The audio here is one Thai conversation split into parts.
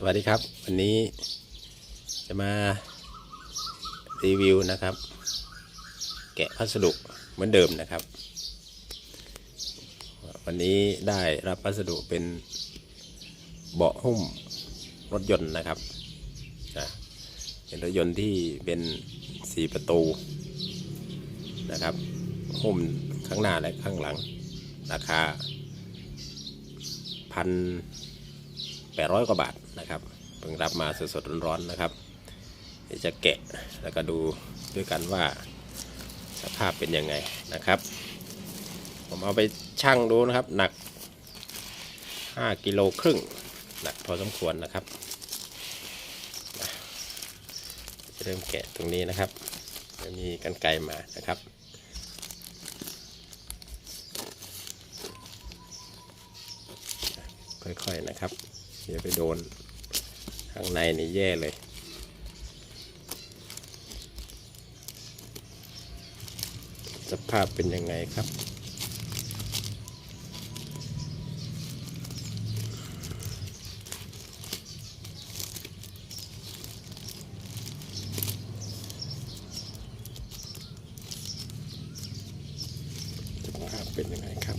สวัสดีครับ วันนี้จะมารีวิวนะครับ แกะพัสดุเหมือนเดิมนะครับ วันนี้ได้รับพัสดุเป็นเบาะหุ้มรถยนต์นะครับเป็นรถยนต์ที่เป็นสีประตูนะครับหุ้มข้างหน้าและข้างหลัง ราคาพัน 800 กว่าบาทนะครับเพิ่งรับมาสดๆร้อนๆนะครับเดี๋ยวจะแกะแล้วก็ดูด้วยกันว่าสภาพเป็นยังไงนะครับ ผมเอาไปชั่งดูนะครับหนัก 5กิโลครึ่งหนักพอสมควรนะครับจะเริ่มแกะตรงนี้นะครับจะมีกันไกมานะครับค่อยๆนะครับ เดี๋ยวไปโดนข้างในนี่แย่เลย สภาพเป็นยังไงครับ สภาพเป็นยังไงครับ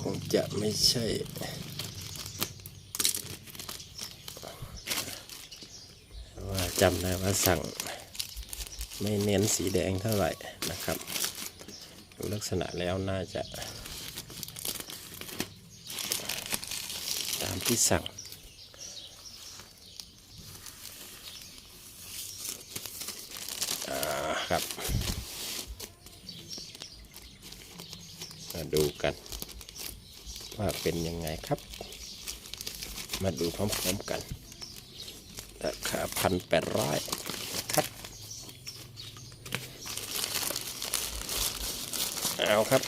คง จะไม่ใช่ว่าจำได้ว่าสั่งไม่เน้นสีแดงเท่าไหร่นะครับดูลักษณะแล้วน่าจะ ตามที่สั่งครับ มาดูกัน ว่าเป็นยังไงครับ มาดูพร้อมๆกันราคาพันแปดร้อยครับ เอาครับ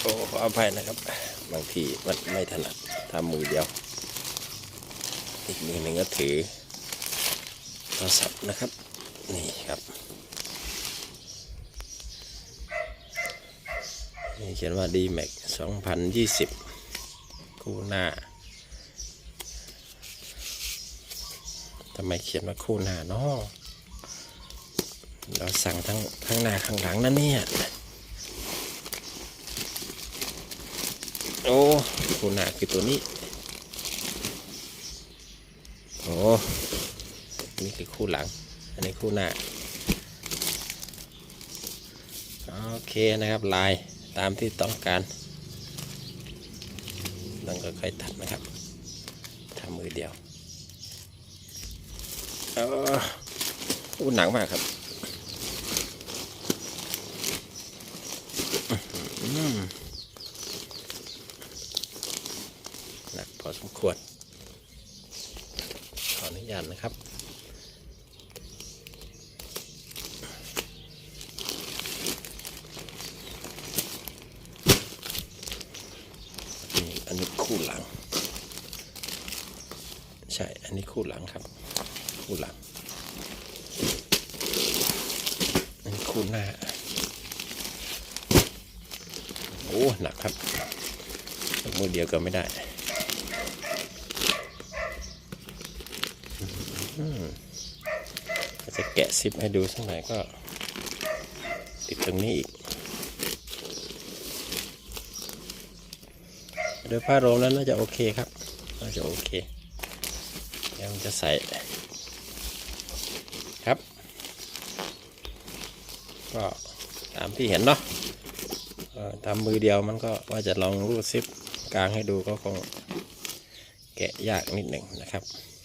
โอ้ขออภัยนะครับ บางทีมันไม่ถนัดทำมือเดียว อีกมือหนึ่งก็ถือโทรศัพท์นะครับ นี่ครับ นี่เขียนว่า d m a x 2020 คู่หน้าทำไมเขียนว่าคู่หน้าเนาะเราสั่งทั้งข้งหน้าข้างหลังนั่นเนี่ย โอ้คู่หน้าคือตัวนี้ โอ้นี่คือคู่หลัง อันนี้คู่หน้า โอเคนะครับลาย ตามที่ต้องการนั่นก็ค่อยตัดนะครับทำมือเดียวเอออู้หนังมากครับหนักพอสมควรขออนุญาตนะครับ นี่อันนี้ คู่หลัง ใช่ อันนี้คู่หลังครับ คู่หลัง อันนี้คู่หน้า โอ้หนักครับมือเดียวก็ไม่ได้จะแกะซิปให้ดูสักหน่อยก็ ติดตรงนี้อีก โดยผ้าโรมแล้วน่าจะโอเคครับ น่าจะโอเคเดี๋ยวมันจะใส่ครับ ก็ตามที่เห็นเนาะทำมือเดียวมันก็ว่าจะลองรูดซิปกลางให้ดูก็คงแกะยากนิดหนึ่งนะครับ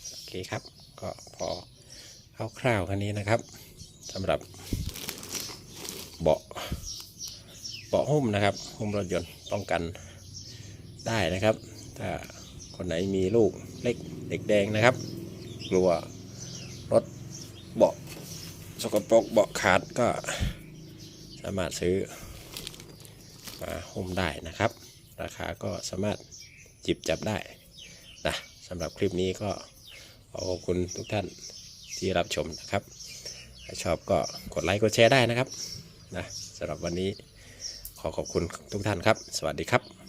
โอเคครับ ก็พอคร่าวๆแค่นี้นะครับสำหรับเบาะเบาะหุ้มนะครับ หุ้มรถยนต์ป้องกัน ได้นะครับ ถ้าคนไหนมีลูกเล็กเด็กแดงนะครับ กลัวรถเบาะสกปรกเบาะขาดก็สามารถซื้อมาหุ้มได้นะครับ ราคาก็สามารถจิบจับได้นะสำหรับคลิปนี้ก็ขอบคุณทุกท่านที่รับชมนะครับถ้าชอบก็กดไลค์กดแชร์ได้นะครับนะสำหรับวันนี้ขอขอบคุณทุกท่านครับ สวัสดีครับ